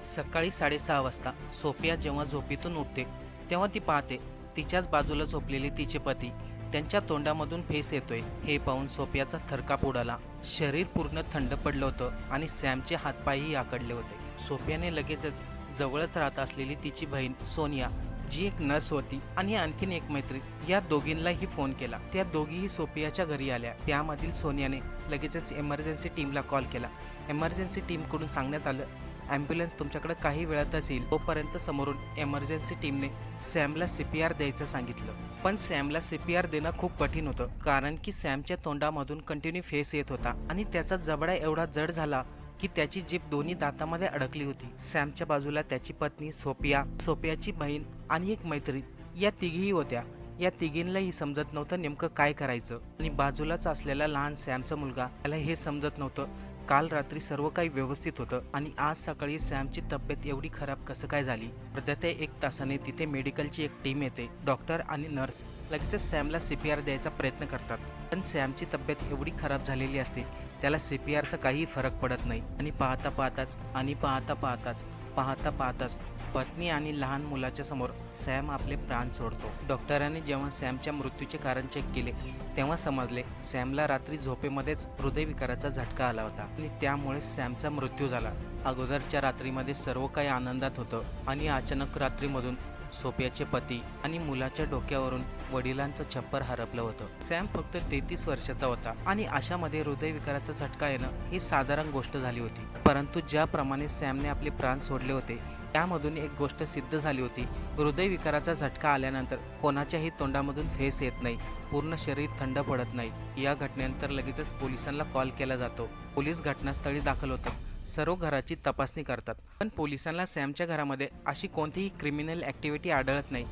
सकाळी साडेसहा वाजता सोफिया जेव्हा झोपेतून उठते तेव्हा ती पाहते तिच्याच बाजूला झोपलेले तिचे पती त्यांच्या तोंडामधून फेस येतोय. हे पाहून सोफियाचा थरकाप उडाला. शरीर पूर्ण थंड पडलं होतं आणि सॅमचे हातपायही आकडले होते. सोफियाने लगेचच जवळच राहत असलेली तिची बहीण सोनिया जी एक नर्स होती आणि आणखीन एक मैत्री या दोघींनाही फोन केला. त्या दोघीही सोफियाच्या घरी आल्या. त्यामधील सोनियाने लगेचच एमर्जन्सी टीमला कॉल. केला एमर्जन्सी टीमकडून सांगण्यात आलं ॲम्ब्युलन्स तुमच्याकडे काही वेळातच येईल तोपर्यंत समोरून एमर्जन्सी टीमने सॅमला सी पी आर द्यायचं सांगितलं. पण सॅमला सी पी आर देणं खूप कठीण होतं कारण की सॅमच्या तोंडामधून कंटिन्यू फेस येत होता आणि त्याचा जबडा एवढा जड झाला की त्याची जीप दोन्ही दातामध्ये अडकली होती. सॅमच्या बाजूला त्याची पत्नी सोपिया सोपियाची बहीण आणि एक मैत्रीण या तिघीही होत्या. या तिघींनाही समजत नव्हतं नेमकं काय करायचं. आणि बाजूलाच असलेला लहान सॅमचा मुलगा त्याला हे समजत नव्हतं काल रात्री सर्व काही व्यवस्थित होतं आणि आज सकाळी सॅमची तब्येत एवढी खराब कसं काय झाली? अर्ध्या एक तासाने तिथे मेडिकलची एक टीम येते डॉक्टर आणि नर्स. लगेचच सॅमला सी पी आर द्यायचा प्रयत्न करतात. पण सॅमची तब्येत एवढी खराब झालेली असते त्याला सी पी आरचा काही फरक पडत नाही. आणि पाहता पाहताच आणि पाहता पाहताच पाहता पाहताच पत्नी आणि लहान मुलाच्या समोर सॅम आपले प्राण सोडतो. डॉक्टरांनी जेव्हा सॅमच्या मृत्यूचे कारण चेक केले तेव्हा समजले सॅमला रात्री झोपेमध्येच हृदयविकाराचा झटका आला होता आणि त्यामुळे सॅमचा मृत्यू झाला. अगोदरच्या रात्रीमध्ये सर्व काही आनंदात होतं आणि अचानक रात्रीमधून सोप्याचे पती आणि मुलाच्या डोक्यावरून वडिलांचं छप्पर हरपलं होतं. सॅम फक्त तेहतीस वर्षाचा होता आणि अशामध्ये हृदयविकाराचा झटका येणं ही साधारण गोष्ट झाली होती. परंतु ज्याप्रमाणे सॅमने आपले प्राण सोडले होते त्यामधून एक गोष्ट सिद्ध झाली होती. हृदयविकाराचा झटका आल्यानंतर कोणाच्याही तोंडामधून फेस येत नाही. पूर्ण शरीर थंड पडत नाही. या घटनेनंतर लगेचच पोलिसांना कॉल केला जातो. पोलीस घटनास्थळी दाखल होतात. सर्व घराची तपासणी करतात. पण पोलिसांना सॅमच्या घरामध्ये अशी कोणतीही क्रिमिनल ॲक्टिव्हिटी आढळत नाही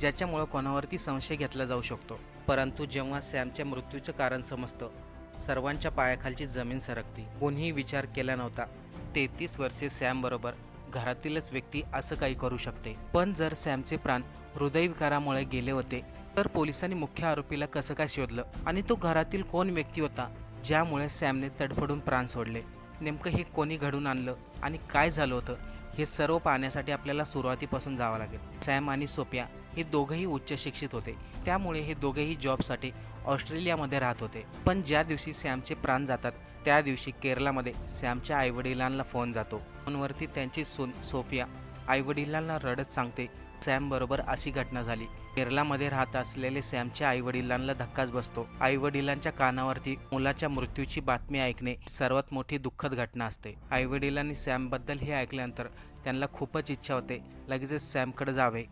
ज्याच्यामुळं कोणावरती संशय घेतला जाऊ शकतो. परंतु जेव्हा सॅमच्या मृत्यूचं कारण समजतं सर्वांच्या पायाखालची जमीन सरकती. कोणीही विचार केला नव्हता. तेहतीस वर्षे सॅमबरोबर घरातीलच व्यक्ती असं काही करू शकते. पण जर सॅमचे प्राण हृदयविकारामुळे गेले होते तर पोलिसांनी मुख्य आरोपीला कसं काय शोधलं? आणि तो घरातील कोण व्यक्ती होता ज्यामुळे सॅमने तडफडून प्राण सोडले? नेमकं हे कोणी घडून आणलं आणि काय झालं होतं हे सर्व पाहण्यासाठी आपल्याला सुरुवातीपासून जावं लागेल. सॅम आणि सोप्या हे दोघंही उच्च शिक्षित होते. त्यामुळे हे दोघेही जॉबसाठी ऑस्ट्रेलियामध्ये राहत होते. पण ज्या दिवशी सॅमचे प्राण जातात त्या दिवशी केरळामध्ये सॅमच्या आईवडिलांना फोन जातो. फोनवरती त्यांची सोन सोफिया आईवडिलांना रडत सांगते. सॅमबरोबर अशी घटना झाली. केरलामध्ये राहत असलेले सॅमच्या आईवडिलांना धक्काच बसतो. आईवडिलांच्या कानावरती मुलाच्या मृत्यूची बातमी ऐकणे सर्वात मोठी दुःखद घटना असते. आईवडिलांनी सॅमबद्दल हे ऐकल्यानंतर त्यांना खूपच इच्छा होते. लगेचच सॅमकडे जावे.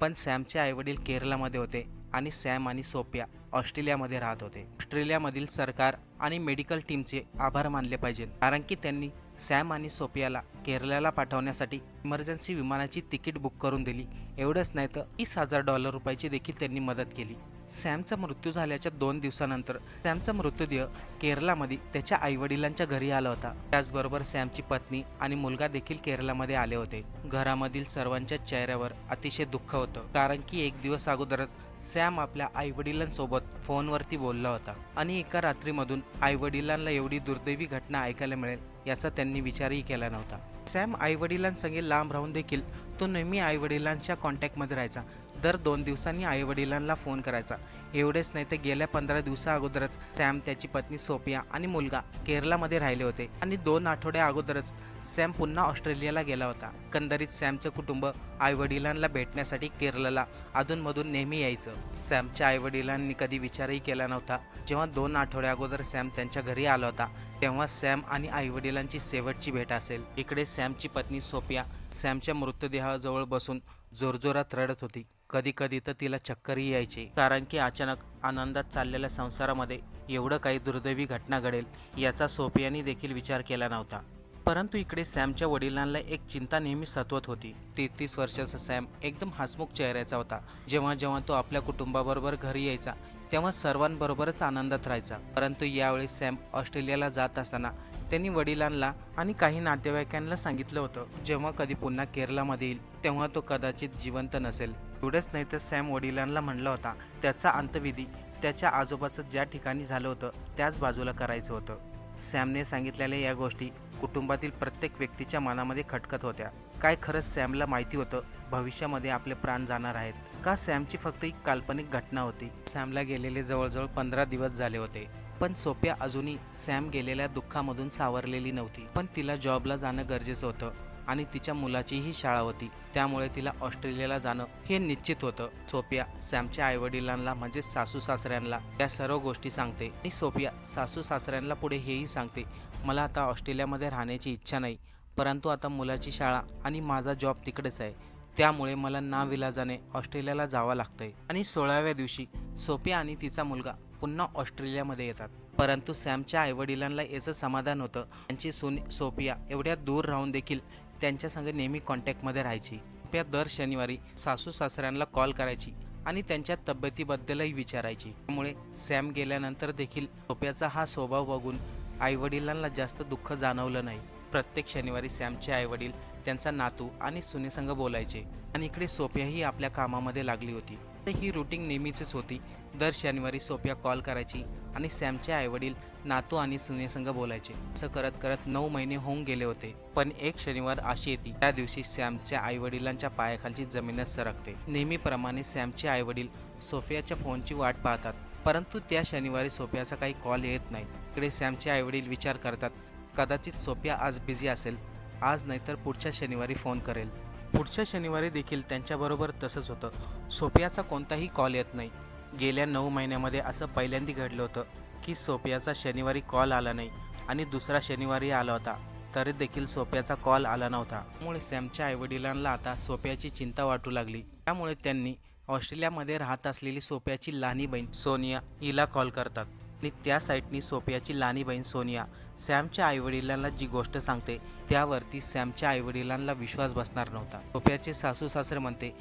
पण सॅमचे आईवडील केरळामध्ये होते आणि सॅम आणि सोपिया ऑस्ट्रेलियामध्ये राहत होते. ऑस्ट्रेलियामधील सरकार आणि मेडिकल टीमचे आभार मानले पाहिजेत. कारण की त्यांनी सॅम आणि सोपियाला केरळला पाठवण्यासाठी इमर्जन्सी विमानाची तिकीट बुक करून दिली. एवढंच नाही तर तीस हजार डॉलर रुपयाची देखील त्यांनी मदत केली. सॅमचा मृत्यू झाल्याच्या दोन दिवसानंतर सॅमचा मृतदेह केरळामध्ये त्याच्या आईवडिलांच्या घरी आला होता. त्याचबरोबर सॅमची पत्नी आणि मुलगा देखील केरळामध्ये आले होते. घरामधील सर्वांच्या चेहऱ्यावर अतिशय दुःख होतं. कारण की एक दिवस अगोदरच सॅम आपल्या आईवडिलांसोबत फोनवरती बोलला होता आणि एका रात्रीमधून आईवडिलांना एवढी दुर्दैवी घटना ऐकायला मिळेल. याचा त्यांनी विचारही केला नव्हता. सॅम आईवडिलांसंगे लांब राहून देखील तो नेहमी आईवडिलांच्या कॉन्टॅक्टमध्ये राहायचा. दर दोन दिवसांनी आईवडिलांना फोन करायचा. एवढेच नाही तर गेल्या पंधरा दिवसा अगोदरच सॅम त्याची पत्नी सोपिया आणि मुलगा केरळामध्ये राहिले होते आणि दोन आठवड्या अगोदरच सॅम पुन्हा ऑस्ट्रेलियाला गेला होता. एकंदरीत सॅमचं कुटुंब आईवडिलांना भेटण्यासाठी केरळला अधूनमधून नेहमी यायचं. सॅमच्या आईवडिलांनी कधी विचारही केला नव्हता. जेव्हा दोन आठवड्या अगोदर सॅम त्यांच्या घरी आला होता तेव्हा सॅम आणि आईवडिलांची शेवटची भेट असेल. इकडे सॅमची पत्नी सोपिया सॅमच्या मृतदेहाजवळ बसून जोरजोरात रडत होती. कधी कधी तर तिला चक्करही यायचे. कारण की अचानक आनंदात चाललेल्या संसारामध्ये एवढं काही दुर्दैवी घटना घडेल याचा सोपियानी देखील विचार केला नव्हता. परंतु इकडे सॅमच्या वडिलांना एक चिंता नेहमी सतवत होती. तेहतीस वर्षाचा सॅम एकदम हसमुख चेहऱ्याचा होता. जेव्हा जेव्हा तो आपल्या कुटुंबाबरोबर घरी यायचा तेव्हा सर्वांबरोबरच आनंदात राहायचा. परंतु यावेळी सॅम ऑस्ट्रेलियाला जात असताना त्यांनी वडिलांना आणि काही नातेवाईकांना सांगितलं होतं. जेव्हा कधी पुन्हा केरळामध्ये येईल तेव्हा तो कदाचित जिवंत नसेल. एवढंच नाही तर सॅम वडिलांना म्हणला होता त्याचा अंतविधी त्याच्या आजोबाचं ज्या ठिकाणी झालं होतं त्याच बाजूला करायचं होतं. सॅमने सांगितलेल्या या गोष्टी कुटुंबातील प्रत्येक व्यक्तीच्या मनामध्ये खटकत होत्या. काय खरंच सॅमला माहिती होतं? भविष्यामध्ये आपले प्राण जाणार आहेत. का सॅमची फक्त एक काल्पनिक घटना होती? सॅमला गेलेले जवळजवळ पंधरा दिवस झाले होते. पण सोप्या अजूनही सॅम गेलेल्या दुःखामधून सावरलेली नव्हती. पण तिला जॉबला जाणं गरजेचं होतं. आणि तिच्या मुलाचीही शाळा होती. त्यामुळे तिला ऑस्ट्रेलियाला जाणं हे निश्चित होतं. सोपिया सॅमच्या आईवडिलांना म्हणजे सासू सासऱ्यांना त्या सर्व गोष्टी सांगते आणि सोफिया सासू सासऱ्यांना पुढे हेही सांगते मला आता ऑस्ट्रेलियामध्ये राहण्याची इच्छा नाही परंतु आता मुलाची शाळा आणि माझा जॉब तिकडेच आहे. त्यामुळे मला नाविलाजाने ऑस्ट्रेलियाला जावं लागतंय. आणि सोळाव्या दिवशी सोपिया आणि तिचा मुलगा पुन्हा ऑस्ट्रेलियामध्ये येतात. परंतु सॅमच्या आईवडिलांना याचं समाधान होतं. त्यांची सून सोफिया एवढ्या दूर राहून देखील त्यांच्या संग नेहमी कॉन्टॅक्टमध्ये राहायची. सोपिया दर शनिवारी सासू सासऱ्यांना कॉल करायची आणि त्यांच्या तब्येतीबद्दलही विचारायची. त्यामुळे सॅम गेल्यानंतर देखील सोप्याचा हा स्वभाव बघून आईवडिलांना जास्त दुःख जाणवलं नाही. प्रत्येक शनिवारी सॅमचे आईवडील त्यांचा नातू आणि सुनेसंग बोलायचे. आणि इकडे सोप्याही आपल्या कामामध्ये लागली होती. तर ही रुटीन नेहमीचीच होती. दर शनिवारी सोप्या कॉल करायची आणि सॅमचे आईवडील नातू आणि सुनेसंग बोलायचे. असं करत करत नऊ महिने होऊन गेले होते. पण एक शनिवार अशी येते. त्या दिवशी सॅमच्या आईवडिलांच्या पायाखालची जमीनच सरकते. नेहमीप्रमाणे सॅमचे आईवडील सोफियाच्या फोनची वाट पाहतात. परंतु त्या शनिवारी सोफियाचा काही कॉल येत नाही. इकडे सॅमचे आईवडील विचार करतात कदाचित सोफिया आज बिझी असेल. आज नाहीतर पुढच्या शनिवारी फोन करेल. पुढच्या शनिवारी देखील त्यांच्याबरोबर तसंच होतं. सोफियाचा कोणताही कॉल येत नाही. गेल्या नऊ महिन्यामध्ये असं पहिल्यांदा घडलं होतं की सोप्याचा शनिवारी कॉल आला नाही आणि दुसरा शनिवारी आला होता तरी देखील सोप्याचा कॉल आला नव्हता. त्यामुळे सॅमच्या आईवडिलांना आता सोप्याची चिंता वाटू लागली. त्यामुळे त्यांनी ऑस्ट्रेलियामध्ये राहत असलेली सोप्याची लहानी बहीण सोनिया हिला कॉल करतात. आणि त्या साईटनी सोप्याची लहानी बहीण सोनिया सॅमच्या आईवडिलांना जी गोष्ट सांगते त्यावरती सॅमच्या आईवडिलांना विश्वास बसणार नव्हता. सोप्याचे सासू सासरे म्हणते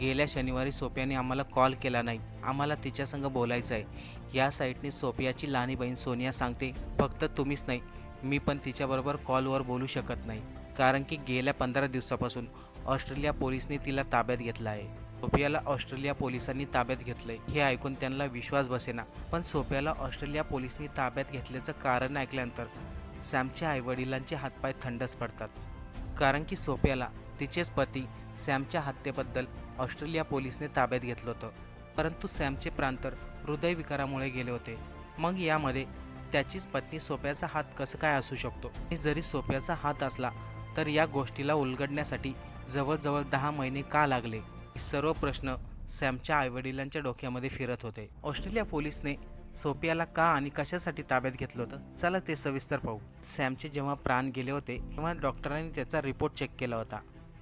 गेल्या शनिवारी सोप्याने आम्हाला कॉल केला नाही. आम्हाला तिच्यासंग बोलायचं आहे. या साईटने सोपियाची लहानी बहीण सोनिया सांगते फक्त तुम्हीच नाही मी पण तिच्याबरोबर कॉलवर बोलू शकत नाही. कारण की गेल्या पंधरा दिवसापासून ऑस्ट्रेलिया पोलिसने तिला ताब्यात घेतलं आहे. सोफियाला ऑस्ट्रेलिया पोलिसांनी ताब्यात घेतलंय. हे ऐकून त्यांना विश्वास बसेना. पण सोफियाला ऑस्ट्रेलिया पोलिसनी ताब्यात घेतल्याचं कारण ऐकल्यानंतर सॅमच्या आईवडिलांचे हातपाय थंडच पडतात. कारण की सोफियाला तिचेच पती सॅमच्या हत्येबद्दल ऑस्ट्रेलिया पोलिसने ताब्यात घेतलं होतं. परंतु सॅमचे प्रांतर हृदयविकारामुळे गेले होते. मग यामध्ये त्याचीच पत्नी सोप्याचा हात कसं काय असू शकतो? आणि जरी सोप्याचा हात असला तर या गोष्टीला उलगडण्यासाठी जवळजवळ दहा महिने का लागले? हे सर्व प्रश्न सॅमच्या आईवडिलांच्या डोक्यामध्ये फिरत होते. ऑस्ट्रेलिया पोलिसने सोपियाला का आणि कशासाठी ताब्यात घेतलं होतं? चला ते सविस्तर पाहू. सॅमचे जेव्हा प्राण गेले होते तेव्हा डॉक्टरांनी त्याचा रिपोर्ट चेक केला होता.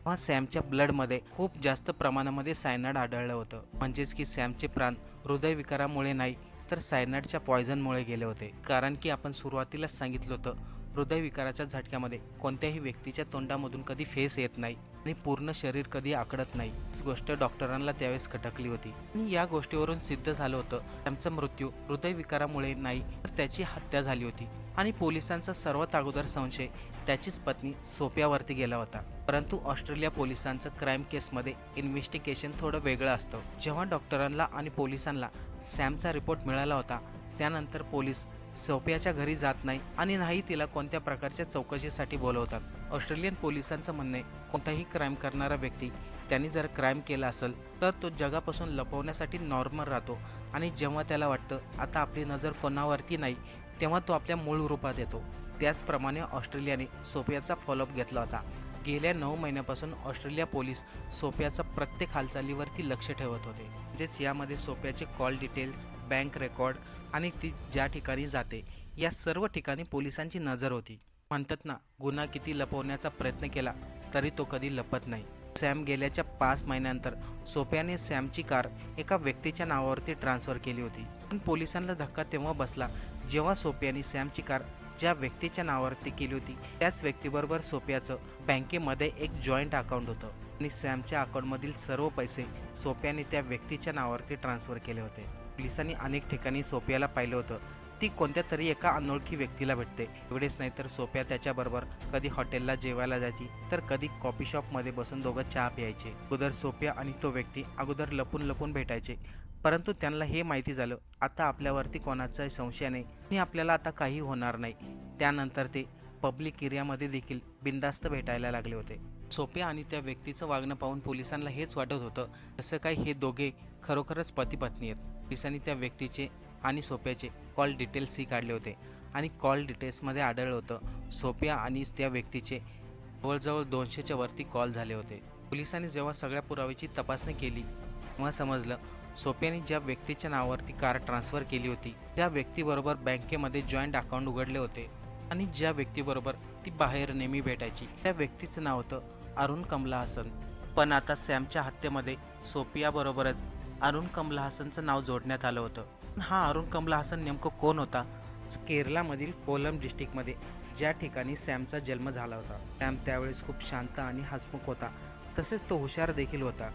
तेव्हा सॅमच्या ब्लडमध्ये खूप जास्त प्रमाणामध्ये सायनाड आढळलं होतं. म्हणजेच की सॅमचे प्राण हृदयविकारामुळे नाही तर सायनाडच्या पॉयझनमुळे गेले होते. कारण की आपण सुरुवातीलाच सांगितलं होतं हृदयविकाराच्या झटक्यामध्ये कोणत्याही व्यक्तीच्या तोंडामधून कधी फेस येत नाही आणि पूर्ण शरीर कधी आकडत नाही. गोष्ट डॉक्टरांना त्यावेळेस खटकली होती. आणि या गोष्टीवरून सिद्ध झालं होतं त्यांचा मृत्यू हृदयविकारामुळे नाही तर त्याची हत्या झाली होती. आणि पोलिसांचा सर्वात अगोदर संशय त्याचीच पत्नी सोप्यावरती गेला होता. परंतु ऑस्ट्रेलिया पोलिसांचं क्राईम केसमध्ये इन्व्हेस्टिगेशन थोडं वेगळं असतं. जेव्हा डॉक्टरांना आणि पोलिसांना सॅमचा रिपोर्ट मिळाला होता त्यानंतर पोलीस सोपियाच्या घरी जात नाही आणि नाही तिला कोणत्या प्रकारच्या चौकशीसाठी बोलवतात. ऑस्ट्रेलियन पोलिसांचं म्हणणे कोणताही क्राईम करणारा व्यक्ती त्यांनी जर क्राईम केला असेल तर तो जगापासून लपवण्यासाठी नॉर्मल राहतो. आणि जेव्हा त्याला वाटतं आता आपली नजर कोणावरती नाही तेव्हा तो आपल्या मूळ रूपात येतो. त्याचप्रमाणे ऑस्ट्रेलियाने सोपियाचा फॉलोअप घेतला होता. गेल्या नऊ महिन्यापासून ऑस्ट्रेलिया पोलीस सोप्याचा प्रत्येक हालचालीवरती लक्ष ठेवत होते. म्हणजेच यामध्ये सोप्याचे कॉल डिटेल्स बँक रेकॉर्ड आणि ती ज्या ठिकाणी जाते या सर्व ठिकाणी पोलिसांची नजर होती. म्हणतात ना गुन्हा किती लपवण्याचा प्रयत्न केला तरी तो कधी लपत नाही. सॅम गेल्याच्या पाच महिन्यानंतर सोप्याने सॅमची कार एका व्यक्तीच्या नावावरती ट्रान्सफर केली होती. पण पोलिसांना धक्का तेव्हा बसला जेव्हा सोप्याने सॅमची कार ज्या व्यक्तीच्या नावावरती केली होती त्याच व्यक्तीबरोबर सोप्याचं बँकेमध्ये एक जॉईंट अकाउंट होतं. आणि सॅमच्या अकाउंटमधील सर्व पैसे सोप्याने त्या व्यक्तीच्या नावावरती ट्रान्सफर केले होते. पोलिसांनी अनेक ठिकाणी सोप्याला पाहिलं होतं. ती कोणत्या तरी एका अनोळखी व्यक्तीला भेटते. एवढेच नाही तर सोप्या त्याच्याबरोबर कधी हॉटेलला जेवायला जायची तर कधी कॉफी शॉपमध्ये बसून दोघं चहा प्यायचे. अगोदर सोप्या आणि तो व्यक्ती अगोदर लपून लपून भेटायचे. परंतु त्यांना हे माहिती झालं आता आपल्यावरती कोणाचाही संशय नाही आणि आपल्याला आता काही होणार नाही. त्यानंतर ते पब्लिक एरियामध्ये देखील बिंदास्त भेटायला लागले होते. सोप्या आणि त्या व्यक्तीचं वागणं पाहून पोलिसांना हेच वाटत होतं असं काय हे दोघे खरोखरच पती पत्नी आहेत. पोलिसांनी त्या व्यक्तीचे आणि सोप्याचे कॉल डिटेल्सही काढले होते आणि कॉल डिटेल्समध्ये आढळलं होतं सोप्या आणि त्या व्यक्तीचे जवळजवळ दोनशेच्या वरती कॉल झाले होते. पोलिसांनी जेव्हा सगळ्या पुराव्याची तपासणी केली तेव्हा समजलं सोप्याने ज्या व्यक्तीच्या नावावरती कार ट्रान्सफर केली होती त्या व्यक्तीबरोबर बँकेमध्ये जॉईंट अकाउंट उघडले होते. आणि ज्या व्यक्तीबरोबर ती बाहेर नेहमी भेटायची त्या व्यक्तीचं नाव होतं अरुण कमला हसन पण आता सॅमच्या हत्येमध्ये सोपियाबरोबरच अरुण कमला हसनचं नाव जोडण्यात आलं होतं. हा अरुण कमला हसन नेमकं कोण होता? केरलामधील कोलम डिस्ट्रिक्टमध्ये ज्या ठिकाणी सॅमचा जन्म झाला होता. सॅम त्यावेळेस खूप शांत आणि हसमुख होता. तसेच तो हुशार देखील होता.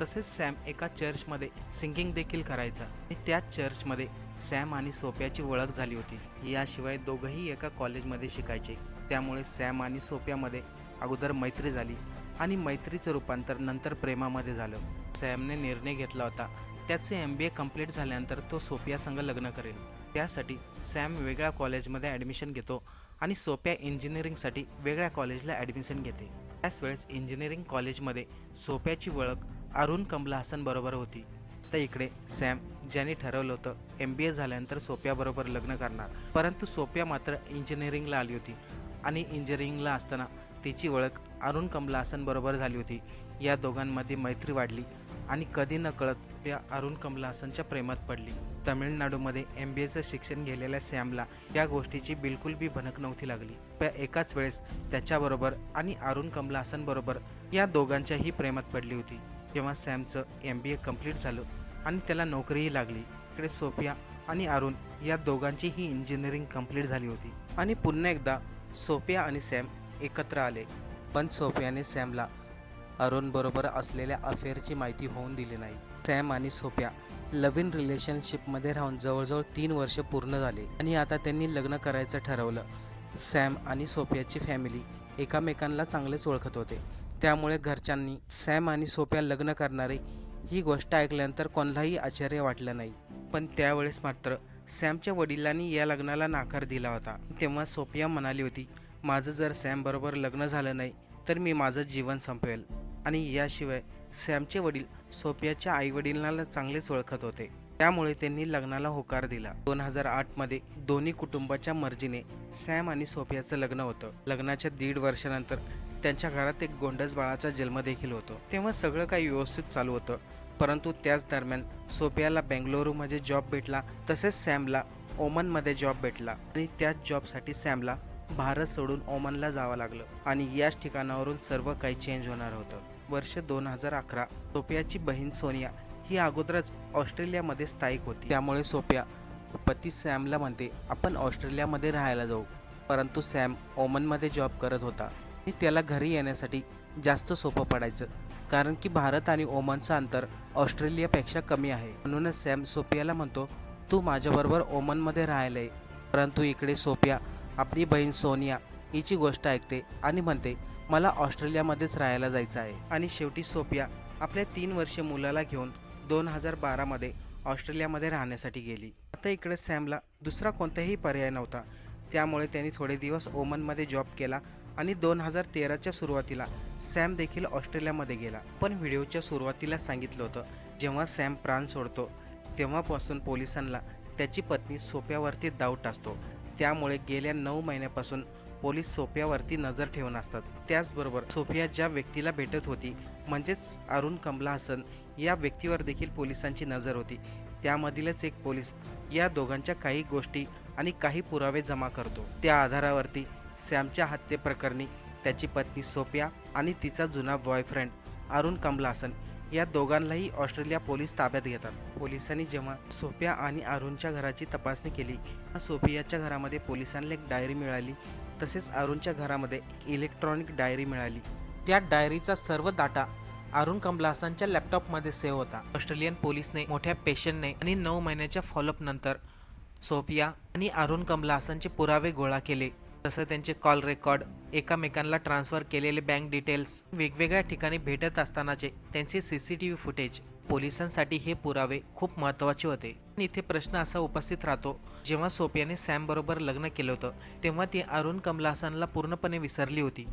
तसेच सॅम एका चर्चमध्ये सिंगिंग देखील करायचा. आणि त्याच चर्चमध्ये सॅम आणि सोप्याची ओळख झाली होती. याशिवाय दोघंही एका कॉलेजमध्ये शिकायचे. त्यामुळे सॅम आणि सोप्यामध्ये अगोदर मैत्री झाली आणि मैत्रीचं रूपांतर नंतर प्रेमामध्ये झालं. सॅमने निर्णय घेतला होता. त्याचे एम बी ए कंप्लीट झाल्यानंतर तो सोप्या संघ लग्न करेल. त्यासाठी सॅम वेगळ्या कॉलेजमध्ये ॲडमिशन घेतो आणि सोप्या इंजिनिअरिंगसाठी वेगळ्या कॉलेजला ॲडमिशन घेते. त्याच वेळेस इंजिनिअरिंग कॉलेजमध्ये सोप्याची ओळख अरुण कमला हसन बरोबर होती. तर इकडे सॅम ज्याने ठरवलं होतं एम बी ए झाल्यानंतर सोप्याबरोबर लग्न करणार. परंतु सोप्या मात्र इंजिनिअरिंगला आली होती. आणि इंजिनिअरिंगला असताना तिची ओळख अरुण कमला हसन बरोबर झाली होती. या दोघांमध्ये मैत्री वाढली आणि कधी न कळत त्या अरुण कमला हसनच्या प्रेमात पडली. तमिळनाडूमध्ये एम बी एचं शिक्षण घेलेल्या सॅमला या गोष्टीची बिलकुल बी भनक नव्हती लागली. त्या एकाच वेळेस त्याच्याबरोबर आणि अरुण कमला हसनबरोबर या दोघांच्याही प्रेमात पडली होती. जेव्हा सॅमचं एम बी ए कंप्लीट झालं आणि त्याला नोकरीही लागली. इकडे सोफिया आणि अरुण या दोघांचीही इंजिनिअरिंग कंप्लीट झाली होती. आणि पुन्हा एकदा सोफिया आणि सॅम एकत्र आले. पण सोफियाने सॅमला अरुणबरोबर असलेल्या अफेअरची माहिती होऊन दिली नाही. सॅम आणि सोफिया लव्ह इन रिलेशनशिपमध्ये राहून जवळजवळ तीन वर्ष पूर्ण झाले. आणि आता त्यांनी लग्न करायचं ठरवलं. सॅम आणि सोफियाची फॅमिली एकामेकांना चांगलेच ओळखत होते. त्यामुळे घरच्यांनी सॅम आणि सोप्या लग्न करणारे ही गोष्ट ऐकल्यानंतर कोणालाही आश्चर्य वाटलं नाही. पण त्यावेळेस मात्र सॅमच्या वडिलांनी या लग्नाला नाकार दिला होता. तेव्हा सोफिया म्हणाली होती माझं जर सॅमबरोबर लग्न झालं नाही तर मी माझं जीवन संपवेल आणि याशिवाय सॅमचे वडील सोफियाच्या आईवडिलांना चांगलेच ओळखत होते. त्यामुळे त्यांनी लग्नाला होकार दिला. दोन हजार आठमध्ये दोन्ही कुटुंबाच्या मर्जीने सॅम आणि सोफियाचं लग्न होतं. लग्नाच्या दीड वर्षानंतर त्यांच्या घरात एक गोंडस बाळाचा जन्म देखील होतो. तेव्हा सगळं काही व्यवस्थित चालू होतं. परंतु त्याच दरम्यान सोफियाला बेंगलुरूमध्ये जॉब भेटला तसेच सॅमला ओमनमध्ये जॉब भेटला. आणि त्याच जॉबसाठी सॅमला भारत सोडून ओमनला जावं लागलं. आणि याच ठिकाणावरून सर्व काही चेंज होणार होतं. वर्ष दोन हजार अकरा सोफियाची बहीण सोनिया ही अगोदरच ऑस्ट्रेलियामध्ये स्थायिक होती. त्यामुळे सोफिया पती सॅमला म्हणते आपण ऑस्ट्रेलियामध्ये राहायला जाऊ. परंतु सॅम ओमनमध्ये जॉब करत होता. आणि त्याला घरी येण्यासाठी जास्त सोपं पडायचं. कारण की भारत आणि ओमनचं अंतर ऑस्ट्रेलियापेक्षा कमी आहे. म्हणूनच सॅम सोफियाला म्हणतो तू माझ्याबरोबर ओमनमध्ये राहायला आहे परंतु इकडे सोफिया आपली बहीण सोनिया हिची गोष्ट ऐकते आणि म्हणते मला ऑस्ट्रेलियामध्येच राहायला जायचं आहे. आणि शेवटी सोफिया आपल्या तीन वर्षे मुलाला घेऊन दोन हजार बारामध्ये ऑस्ट्रेलियामध्ये राहण्यासाठी गेली. आता इकडे सॅमला दुसरा कोणताही पर्याय नव्हता. त्यामुळे त्यांनी थोडे दिवस ओमनमध्ये जॉब केला आणि दोन हजार तेराच्या सुरुवातीला सॅम देखील ऑस्ट्रेलियामध्ये गेला. पण व्हिडिओच्या सुरुवातीला सांगितलं होतं जेव्हा सॅम प्राण सोडतो तेव्हापासून पोलिसांना त्याची पत्नी सोप्यावरती दाव टाचतो त्यामुळे गेल्या नऊ महिन्यापासून पोलीस सोप्यावरती नजर ठेवून असतात. त्याचबरोबर सोफिया ज्या व्यक्तीला भेटत होती म्हणजेच अरुण कमला हसन या व्यक्तीवर देखील पोलिसांची नजर होती. त्यामधीलच एक पोलीस या दोघांच्या काही गोष्टी आणि काही पुरावे जमा करतो. त्या आधारावरती सॅमच्या हत्येप्रकरणी त्याची पत्नी सोपिया आणि तिचा जुना बॉयफ्रेंड अरुण कमलासन या दोघांनाही ऑस्ट्रेलिया पोलीस ताब्यात घेतात. पोलिसांनी जेव्हा सोफिया आणि अरुणच्या घराची तपासणी केली सोफियाच्या घरामध्ये पोलिसांना एक डायरी मिळाली तसेच अरुणच्या घरामध्ये इलेक्ट्रॉनिक डायरी मिळाली. त्या डायरीचा सर्व डाटा अरुण कमलासांच्या लॅपटॉपमध्ये सेव्ह होता. ऑस्ट्रेलियन पोलिसने मोठ्या पेशंटने आणि नऊ महिन्याच्या फॉलोअप नंतर सोफिया आणि अरुण कमलासांचे पुरावे गोळा केले. तसं त्यांचे कॉल रेकॉर्ड एकामेकांना ट्रान्सफर केलेले बँक डिटेल्स वेगवेगळ्या ठिकाणी भेटत असतानाचे त्यांचे C C T V footage. पोलिसांसाठी हे पुरावे खूप महत्त्वाचे होते. पण इथे प्रश्न असा उपस्थित राहतो जेव्हा सोपियाने सॅम बरोबर लग्न केलं होतं तेव्हा ती अरुण कमलासनला पूर्णपणे विसरली होती.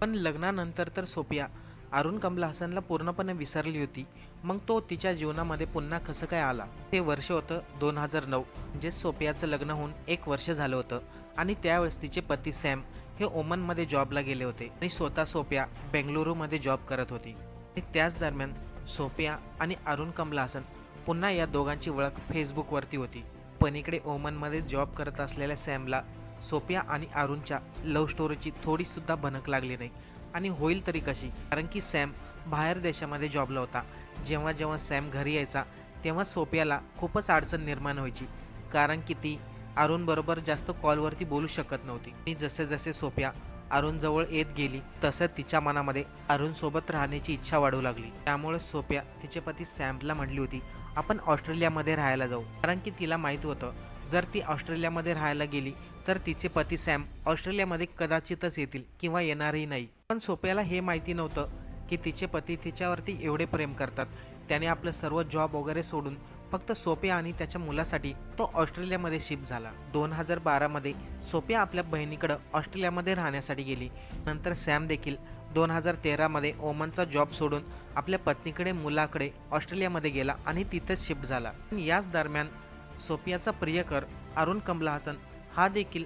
पण लग्नानंतर तर सोपिया अरुण कमलासनला पूर्णपणे विसरली होती. मग तो तिच्या जीवनामध्ये पुन्हा कसं काय आला? ते वर्ष होतं दोन हजार नऊ म्हणजे सोपियाचं लग्न होऊन एक वर्ष झालं होतं. आणि त्यावेळेस तिचे पती सॅम हे ओमनमध्ये जॉबला गेले होते आणि स्वतः सोप्या बेंगलुरूमध्ये जॉब करत होती. आणि त्याच दरम्यान सोफिया आणि अरुण कमलासन पुन्हा या दोघांची ओळख फेसबुकवरती होती. पण इकडे ओमनमध्ये जॉब करत असलेल्या सॅमला सोप्या आणि अरुणच्या लव्ह स्टोरीची थोडीसुद्धा भनक लागली नाही. आणि होईल तरी कशी? कारण की सॅम बाहेर देशामध्ये जॉबला होता. जेव्हा जेव्हा सॅम घरी यायचा तेव्हा सोप्याला खूपच अडचण निर्माण व्हायची. कारण की ती अरुणबरोबर जास्त कॉलवरती बोलू शकत नव्हती. आणि जसे जसे सोप्या अरुणजवळ येत गेली तसं तिच्या मनामध्ये अरुणसोबत राहण्याची इच्छा वाढू लागली. त्यामुळे सोप्या तिचे पती सॅमला म्हटली होती आपण ऑस्ट्रेलियामध्ये राहायला जाऊ. कारण की तिला माहीत होतं जर ती ऑस्ट्रेलियामध्ये राहायला गेली तर तिचे पती सॅम ऑस्ट्रेलियामध्ये कदाचितच येतील किंवा येणारही नाही. पण सोप्याला हे माहिती नव्हतं की तिचे पती तिच्यावरती एवढे प्रेम करतात. त्याने आपलं सर्व जॉब वगैरे सोडून फक्त सोप्या आणि त्याच्या मुलासाठी तो ऑस्ट्रेलियामध्ये शिफ्ट झाला. दोन हजार बारामध्ये सोप्या आपल्या बहिणीकडं ऑस्ट्रेलियामध्ये राहण्यासाठी गेली. नंतर सॅम देखील दोन हजार तेरामध्ये ओमनचा जॉब सोडून आपल्या पत्नीकडे मुलाकडे ऑस्ट्रेलियामध्ये गेला आणि तिथेच शिफ्ट झाला. पण याच दरम्यान सोफियाचा प्रियकर अरुण कमला हसन हा देखील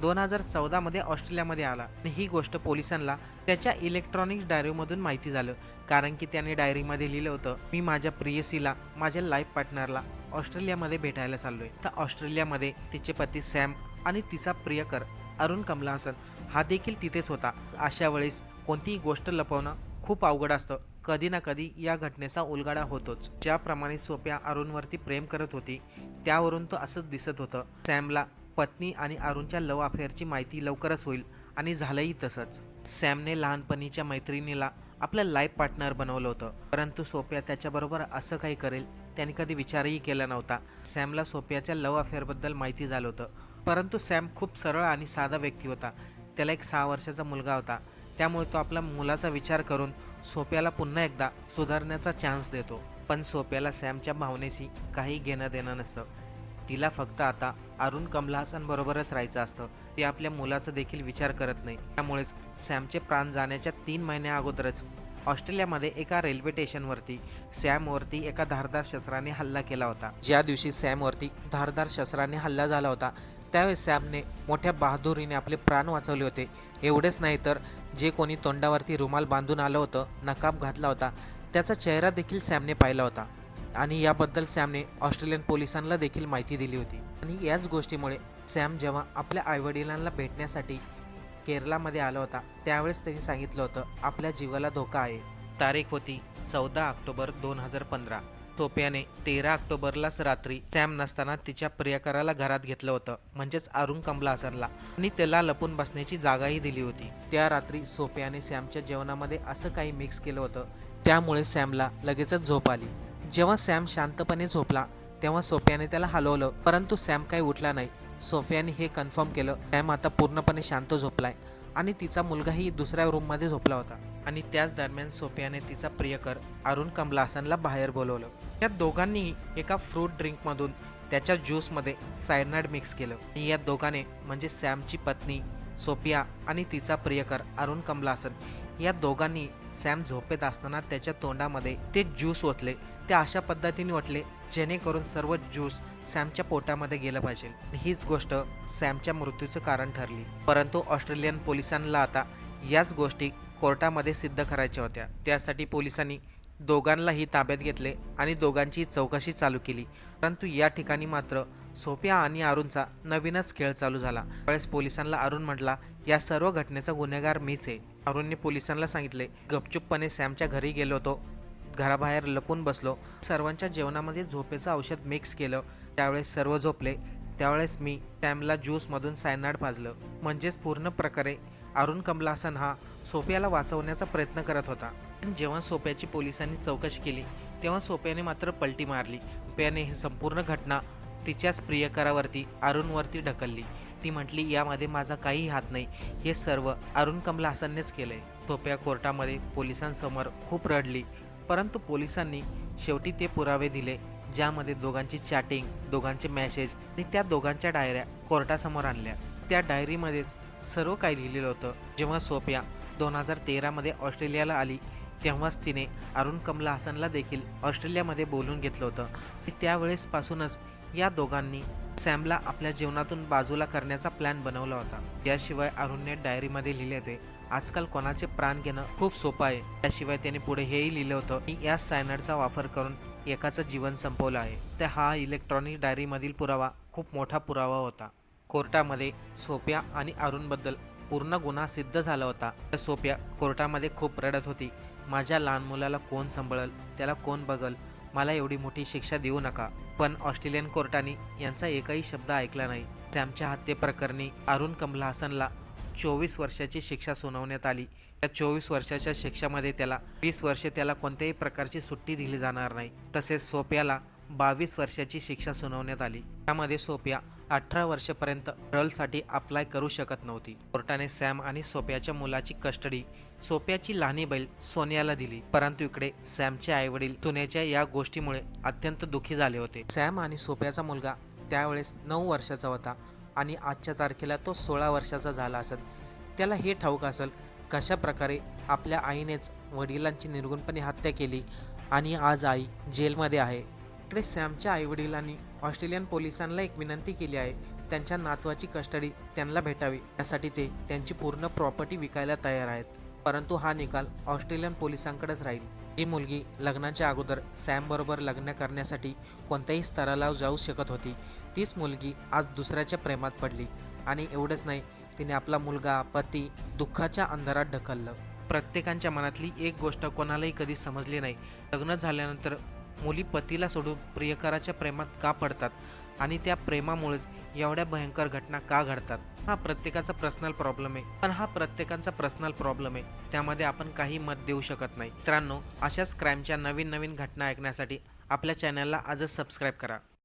दोन हजार चौदामध्ये ऑस्ट्रेलियामध्ये आला आणि ही गोष्ट पोलिसांना त्याच्या इलेक्ट्रॉनिक्स डायरीमधून माहिती झालं. कारण की त्याने डायरीमध्ये लिहिलं होतं मी माझ्या प्रियसीला माझ्या लाईफ पार्टनरला ऑस्ट्रेलियामध्ये भेटायला चाललोय. तर ऑस्ट्रेलियामध्ये तिचे पती सॅम आणि तिचा प्रियकर अरुण कमला हसन हा देखील तिथेच होता. अशा वेळेस कोणतीही गोष्ट लपवणं खूप अवघड असतं. कधी ना कधी या घटनेचा उलगाडा होतोच. ज्याप्रमाणे सोप्या अरुणवरती प्रेम करत होती त्यावरून तो असंच दिसत होतं. सॅमला पत्नी आणि अरुणच्या लव अफेअरची माहिती लवकरच होईल आणि झालंही तसंच. सॅमने लहानपणीच्या मैत्रिणीला आपलं लाईफ पार्टनर बनवलं होतं. परंतु सोप्या त्याच्याबरोबर असं काही करेल त्याने कधी विचारही केला नव्हता. सॅमला सोप्याच्या लव अफेअरबद्दल माहिती झालं होतं. परंतु सॅम खूप सरळ आणि साधा व्यक्ती होता. त्याला एक सहा वर्षाचा मुलगा होता. त्यामुळे तो आपला मुलाचा विचार करून सोप्याला पुन्हा एकदा सुधारण्याचा चान्स देतो. पण सोप्याला सॅमच्या भावनेशी काही घेणं देणं नसतं. तिला फक्त आता अरुण कमला हसनबरोबरच राहायचं असतं. ती आपल्या मुलाचा देखील विचार करत नाही. त्यामुळेच सॅमचे प्राण जाण्याच्या तीन महिन्या अगोदरच ऑस्ट्रेलियामध्ये एका रेल्वे स्टेशनवरती सॅमवरती एका धारदार शस्त्राने हल्ला केला होता. ज्या दिवशी सॅमवरती धारदार शस्त्राने हल्ला झाला होता त्यावेळेस सॅमने मोठ्या बहादुरीने आपले प्राण वाचवले होते. एवढेच नाही तर जे कोणी तोंडावरती रुमाल बांधून आलं होतं नकाब घातला होता त्याचा चेहरा देखील सॅमने पाहिला होता. आणि याबद्दल सॅमने ऑस्ट्रेलियन पोलिसांना देखील माहिती दिली होती. आणि याच गोष्टीमुळे सॅम जेव्हा आपल्या आईवडिलांना भेटण्यासाठी केरलामध्ये आला होता त्यावेळेस त्यांनी सांगितलं होतं आपल्या जीवाला धोका आहे. तारीख होती चौदा ऑक्टोबर दोन हजार पंधरा. सोप्याने तेरा ऑक्टोबरलाच रात्री सॅम नसताना तिच्या प्रियकराला घरात घेतलं होतं म्हणजेच अरुण कमला हसनला आणि त्याला लपून बसण्याची जागाही दिली होती. त्या रात्री सोप्याने सॅमच्या जेवणामध्ये असं काही मिक्स केलं होतं त्यामुळे सॅमला लगेचच झोप आली. जेव्हा सॅम शांतपणे झोपला तेव्हा सोफ्याने त्याला हलवलं परंतु सॅम काही उठला नाही. सोफ्याने हे कन्फर्म केलं सॅम आता पूर्णपणे शांत झोपलाय आणि तिचा मुलगाही दुसऱ्या रूममध्ये झोपला होता. आणि त्याच दरम्यान सोफ्याने तिचा प्रियकर अरुण कमला हसनला बाहेर बोलवलं. या दोघांनीही एका फ्रूट ड्रिंकमधून त्याच्या ज्यूसमध्ये सायनाइड मिक्स केलं. आणि या दोघांनी म्हणजे सॅमची पत्नी सोफिया आणि तिचा प्रियकर अरुण कमलासन या दोघांनी सॅम झोपेत असताना त्याच्या तोंडामध्ये ते ज्यूस ओतले ते अशा पद्धतीने वाटले जेणेकरून सर्व ज्यूस सॅमच्या पोटामध्ये गेलं पाहिजे. हीच गोष्ट सॅमच्या मृत्यूचं कारण ठरली. परंतु ऑस्ट्रेलियन पोलिसांना आता याच गोष्टी कोर्टामध्ये सिद्ध करायच्या होत्या. त्यासाठी पोलिसांनी दोघांनाही ताब्यात घेतले आणि दोघांची चौकशी चालू केली. परंतु या ठिकाणी मात्र सोफिया आणि अरुणचा नवीनच खेळ चालू झाला. त्यावेळेस पोलिसांना अरुण म्हटला या सर्व घटनेचा गुन्हेगार मीच आहे. अरुणने पोलिसांना सांगितले गपचूपपणे सॅमच्या घरी गेलो होतो घराबाहेर लपून बसलो. सर्वांच्या जेवणामध्ये झोपेचं औषध मिक्स केलं. त्यावेळेस सर्व झोपले. त्यावेळेस मी टॅमला ज्यूसमधून सायनाड पाजलं म्हणजेच पूर्ण प्रकारे अरुण कमलासन हा सोप्याला वाचवण्याचा प्रयत्न करत होता. पण जेव्हा सोप्याची पोलिसांनी चौकशी केली तेव्हा सोप्याने मात्र पलटी मारली. सोप्याने ही संपूर्ण घटना तिच्याच प्रियकरावरती अरुणवरती ढकलली. ती म्हटली यामध्ये माझा काही हात नाही. हे सर्व अरुण कमला हसननेच केलंय. सोप्या कोर्टामध्ये पोलिसांसमोर खूप रडली. परंतु पोलिसांनी शेवटी ते पुरावे दिले ज्यामध्ये दोघांची चॅटिंग दोघांचे मॅसेज आणि त्या दोघांच्या डायऱ्या कोर्टासमोर आणल्या. त्या डायरीमध्येच सर्व काही लिहिलेलं होतं. जेव्हा सोप्या दोन हजार तेरामध्ये ऑस्ट्रेलियाला आली तेव्हाच तिने अरुण कमला हसनला देखील ऑस्ट्रेलियामध्ये बोलून घेतलं होतं. आणि त्यावेळेसपासूनच या दोघांनी सॅमला आपल्या जीवनातून बाजूला करण्याचा प्लॅन बनवला होता. याशिवाय अरुणने डायरीमध्ये लिहिले होते आजकाल कोणाचे प्राण घेणं खूप सोपं आहे. त्याशिवाय त्याने पुढे हेही लिहिलं होतं की या सायनाइडचा वापर करून एकाचं जीवन संपवलं आहे. तर हा इलेक्ट्रॉनिक डायरीमधील पुरावा खूप मोठा पुरावा होता. कोर्टामध्ये सोप्या आणि अरुणबद्दल पूर्ण गुन्हा सिद्ध झाला होता. तर सोप्या कोर्टामध्ये खूप रडत होती. माझ्या लहान मुलाला कोण सांभाळल? त्याला कोण बघल? मला एवढी मोठी शिक्षा देऊ नका. पण ऑस्ट्रेलियन कोर्टाने यांचा एकही शब्द ऐकला नाही. सॅमच्या हत्येप्रकरणी अरुण कमला हसनला चोवीस वर्षाची शिक्षा सुनावण्यात आली. त्या चोवीस वर्षाच्या शिक्षामध्ये त्याला वीस वर्षे त्याला कोणत्याही प्रकारची सुट्टी दिली जाणार नाही. तसेच सोप्याला बावीस वर्षाची शिक्षा सुनावण्यात आली. त्यामध्ये सोप्या अठरा वर्षापर्यंत रलसाठी अप्लाय करू शकत नव्हती. कोर्टाने सॅम आणि सोप्याच्या मुलाची कस्टडी सोप्याची लहानी बैल सोनियाला दिली. परंतु इकडे सॅमचे आईवडील तुनेच्या या गोष्टीमुळे अत्यंत दुखी झाले होते. सॅम आणि सोप्याचा मुलगा त्यावेळेस नऊ वर्षाचा होता. आणि आजच्या तारखेला तो सोळा वर्षाचा झाला असेल. त्याला हे ठाऊक असेल कशा प्रकारे आपल्या आईनेच वडिलांची निर्गुणपणे हत्या केली आणि आज आई जेलमध्ये आहे. इकडे सॅमच्या आईवडिलांनी ऑस्ट्रेलियन पोलिसांना एक विनंती केली आहे त्यांच्या नातवाची कस्टडी त्यांना भेटावी यासाठी ते त्यांची पूर्ण प्रॉपर्टी विकायला तयार आहेत. परंतु हा निकाल ऑस्ट्रेलियन पोलिसांकडेच राहील. जी मुलगी लग्नाच्या अगोदर सॅमबरोबर लग्न करण्यासाठी कोणत्याही स्तराला जाऊ शकत होती. तीच मुलगी आज दुसऱ्याच्या प्रेमात पडली आणि एवढंच नाही तिने आपला मुलगा पती दुःखाच्या अंधारात ढकललं. प्रत्येकांच्या मनातली एक गोष्ट कोणालाही कधी समजली नाही. लग्न झाल्यानंतर मुली पतीला सोडून प्रियकराच्या प्रेमात का पडतात? आणि त्या प्रेमामुळेच एवढ्या भयंकर घटना का घडतात? हा प्रत्येकाचा पर्सनल प्रॉब्लेम आहे. पण हा प्रत्येकाचा पर्सनल प्रॉब्लेम आहे. त्यामध्ये आपण काही मत देऊ शकत नाही. मित्रांनो अशाच क्राईमच्या नवीन नवीन घटना ऐकण्यासाठी आपल्या चॅनलला आजच सबस्क्राईब करा.